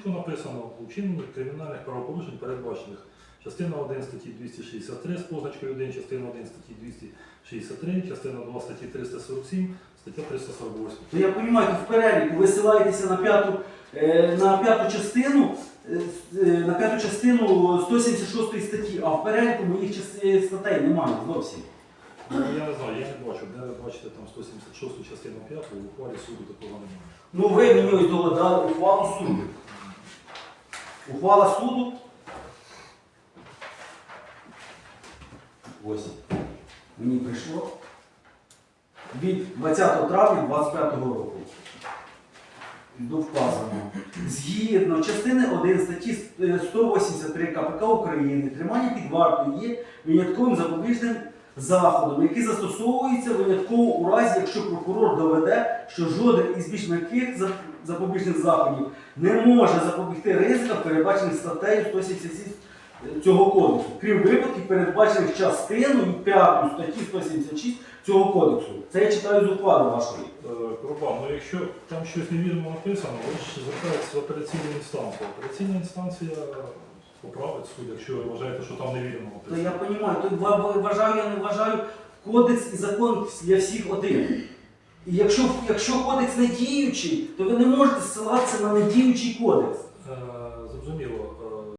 чітко написано у вчиненні кримінальних правопорушень, передбачених частина 1 статті 263 з позначкою 1, частина 1 статті 263, частина 2 статті 347, стаття 348. То я розумію, в переліку ви силаєтеся на п'яту, е, на п'яту частину, е, е, на п'яту частину 176 статті, а в переліку моїх статей немає зовсім. Ну, я не знаю, я не бачу, де ви бачите там 176 частину 5, у ухвалі суду такого немає. Ну ви мені ось того дали ухвалу суду. Ухвала суду. Ось. Мені прийшло. Від 20 травня 25 року. До вказаного. Згідно частини 1 статті е, 183 КПК України, тримання під вартою є винятковим запобіжним заходом, який застосовується винятково у разі, якщо прокурор доведе, що жоден із більш м'яких за- запобіжних заходів не може запобігти ризикам, передбачених статтею 177 цього кодексу, крім випадків, передбачених частиною 5 статті 176 цього кодексу. Це я читаю з ухвали вашої. Е, Курбан, ну якщо там щось невірно написано, ви ж звертаєтесь в апеляційну інстанцію. Апеляційна інстанція поправить суд, якщо ви вважаєте, що там невірно То я написано. розумію, то ва- ва- вважаю, я не вважаю, кодекс і закон для всіх один. І якщо, якщо кодекс не діючий, то ви не можете ссилатися на недіючий кодекс. Е, Зрозуміло. Е,